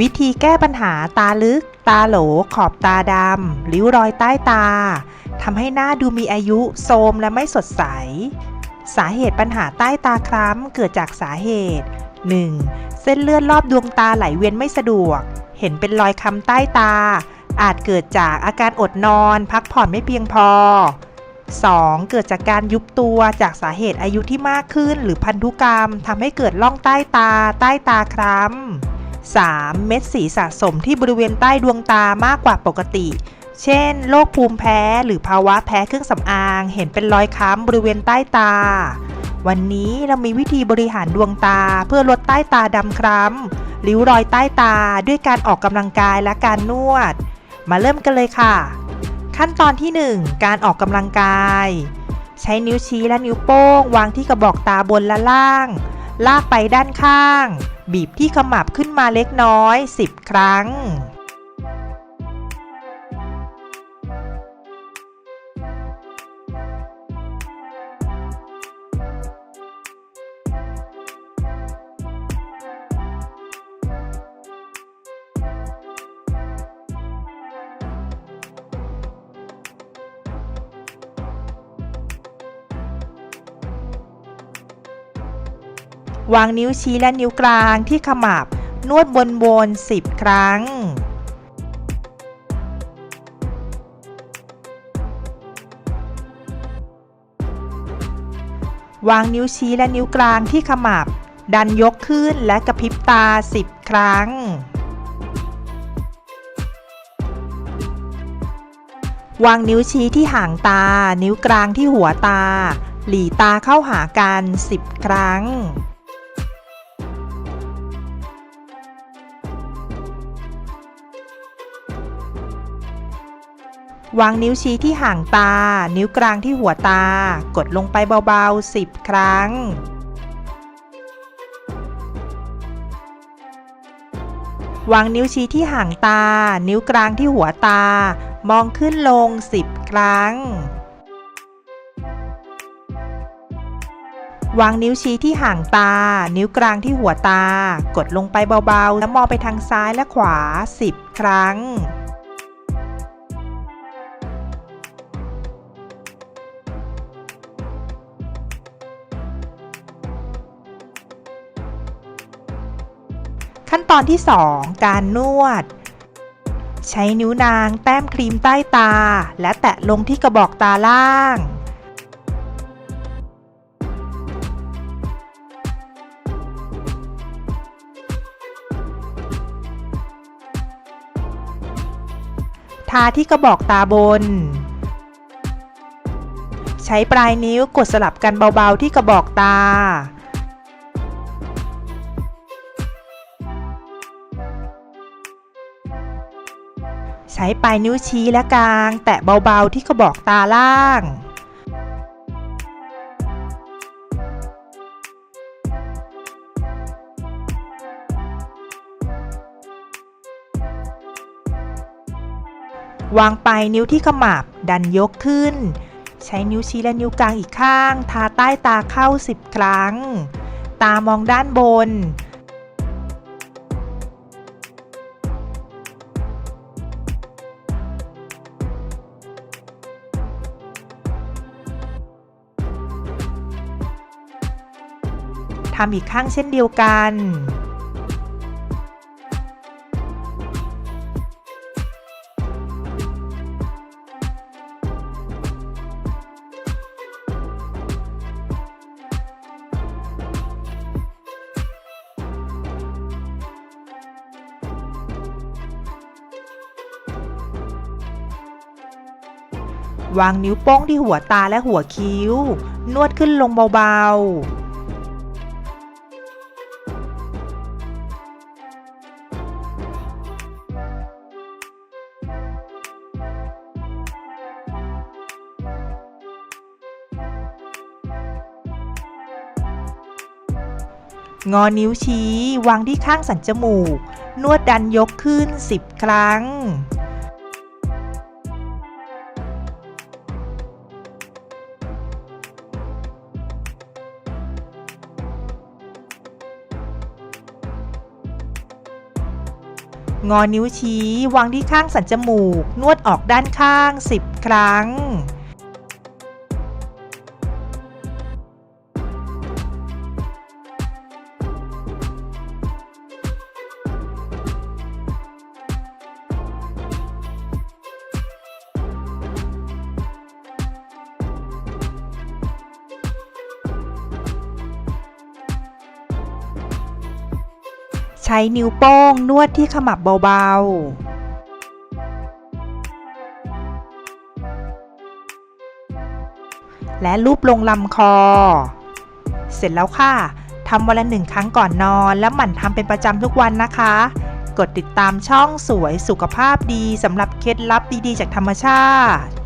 วิธีแก้ปัญหาตาลึก ตาโหล ขอบตาดำริ้วรอยใต้ตาทำให้หน้าดูมีอายุโทรมและไม่สดใส สาเหตุปัญหาใต้ตาคล้ำเกิดจากสาเหตุ 1. เส้นเลือดรอบดวงตาไหลเวียนไม่สะดวก เห็นเป็นรอยค้ำใต้ตา อาจเกิดจากอาการอดนอน พักผ่อนไม่เพียงพอ 2. เกิดจากการยุบตัวจากสาเหตุอายุที่มากขึ้นหรือพันธุกรรมทำให้เกิดร่องใต้ตา ใต้ตาคล้ำ 3. เม็ดสีสะสมที่บริเวณใต้ดวงตามากกว่าปกติ เช่น โรคภูมิแพ้ หรือภาวะแพ้เครื่องสำอาง เห็นเป็นรอยค้ำบริเวณใต้ตา วันนี้เรามีวิธีบริหารดวงตาเพื่อลดใต้ตาดำคล้ำริ้วรอยใต้ตาด้วยการออกกำลังกายและการนวด มาเริ่มกันเลยค่ะ ขั้นตอนที่ 1 การออกกำลังกาย ใช้นิ้วชี้และนิ้วโป้ง วางที่กระบอกตาบนและล่าง ลากไปด้านข้าง บีบที่ขมับขึ้นมาเล็กน้อย 10 ครั้ง วางนิ้วชี้และนิ้วกลางที่ขมับ นวดวนๆ10 ครั้งวางนิ้วชี้และนิ้วกลางที่ขมับ ดันยกขึ้นและกระพริบตา 10 ครั้ง วางนิ้วชี้ที่หางตา นิ้วกลางที่หัวตา หลีตาเข้าหากัน 10 ครั้ง วางนิ้วชี้ที่ห่างตา นิ้วกลางที่หัวตา กดลงไปเบาๆ 10 ครั้ง วางนิ้วชี้ที่ห่างตา นิ้วกลางที่หัวตา มองขึ้นลง 10 ครั้ง วางนิ้วชี้ที่ห่างตา นิ้วกลางที่หัวตา กดลงไปเบาๆ แล้วมองไปทางซ้ายและขวา 10 ครั้ง ขั้นตอนที่ 2 การนวด ใช้นิ้วนางแต้มครีมใต้ตา และแตะลงที่กระบอกตาล่าง ทาที่กระบอกตาบน ใช้ปลายนิ้วกดสลับกันเบาๆที่กระบอกตา ช้ปลายนิ้วชี้และกลาง แตะเบาๆที่กระบอกตาล่าง วางปลายนิ้วที่ขมับดันยกขึ้น ใช้นิ้วชี้และนิ้วกลางอีกข้าง ทาใต้ตาเข้า 10 ครั้ง ตามองด้านบน ทำอีกข้างเช่นเดียวกัน วางนิ้วโป้งที่หัวตาและหัวคิ้ว นวดขึ้นลงเบาๆ งอนิ้วชี้วางที่ข้างสันจมูก นวดดันยกขึ้น 10 ครั้ง งอนิ้วชี้วางที่ข้างสันจมูก นวดออกด้านข้าง 10 ครั้ง ใช้นิ้วโป้งนวดที่ขมับเบาๆและลูบลงลำคอ เสร็จแล้วค่ะ ทำวันละหนึ่งครั้งก่อนนอน และหมั่นทำเป็นประจำทุกวันนะคะ กดติดตามช่องสวยสุขภาพดีสำหรับเคล็ดลับดีๆ จากธรรมชาติ